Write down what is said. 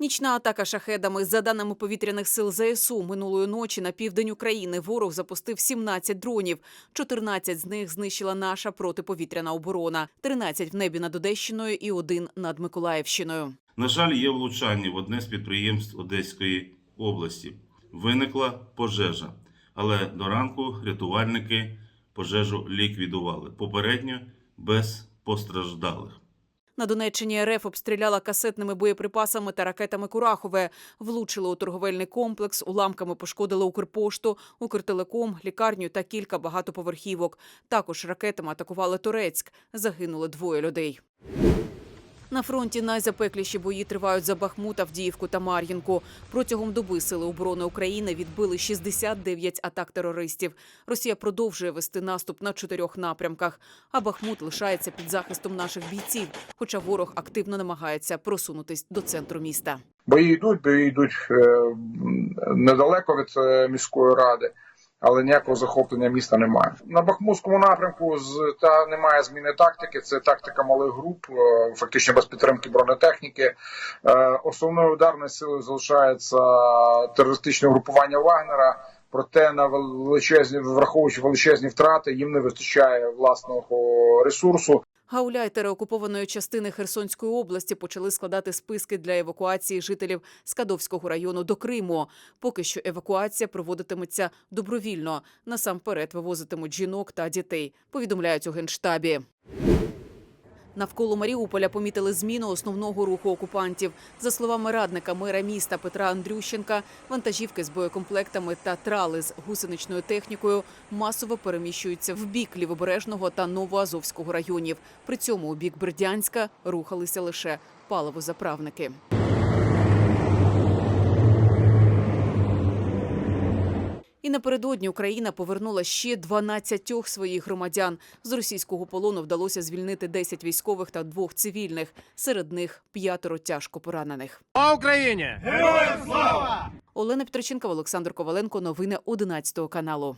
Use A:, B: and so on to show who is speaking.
A: Нічна атака шахедами. За даними повітряних сил ЗСУ, минулої ночі на південь України ворог запустив 17 дронів. 14 з них знищила наша протиповітряна оборона, 13 в небі над Одещиною і один над Миколаївщиною.
B: На жаль, є влучання в одне з підприємств Одеської області. Виникла пожежа, але до ранку рятувальники пожежу ліквідували. Попередньо без постраждалих.
A: На Донеччині РФ обстріляла касетними боєприпасами та ракетами Курахове. влучила у торговельний комплекс, уламками пошкодили Укрпошту, Укртелеком, лікарню та кілька багатоповерхівок. Також ракетами атакували Турецьк. Загинули двоє людей. На фронті найзапекліші бої тривають за Бахмут, Авдіївку та Мар'їнку. Протягом доби сили оборони України відбили 69 атак терористів. Росія продовжує вести наступ на чотирьох напрямках. А Бахмут лишається під захистом наших бійців, хоча ворог активно намагається просунутись до центру міста.
C: Бої йдуть, бої йдуть е, недалеко від е, міської ради, але ніякого захоплення міста немає. На Бахмутському напрямку з та немає зміни тактики. Це тактика малих груп, е, фактично без підтримки бронетехніки. Е, Основною ударною силою залишається терористичне групування Вагнера. Проте на величезні, враховуючи величезні втрати, їм не вистачає власного ресурсу.
A: Гауляйтери окупованої частини Херсонської області почали складати списки для евакуації жителів Скадовського району до Криму. Поки що евакуація проводитиметься добровільно. Насамперед вивозитимуть жінок та дітей. Повідомляють у генштабі. Навколо Маріуполя помітили зміну основного руху окупантів. За словами радника мера міста Петра Андрющенка, вантажівки з боєкомплектами та трали з гусеничною технікою масово переміщуються в бік Лівобережного та Новоазовського районів. При цьому у бік Бердянська рухалися лише паливозаправники. І напередодні Україна повернула ще 12 своїх громадян. З російського полону вдалося звільнити 10 військових та двох цивільних. Серед них п'ятеро тяжко поранених.
D: По Україні!
A: Олена Петроченкова, Олександр Коваленко. Новини 11 каналу.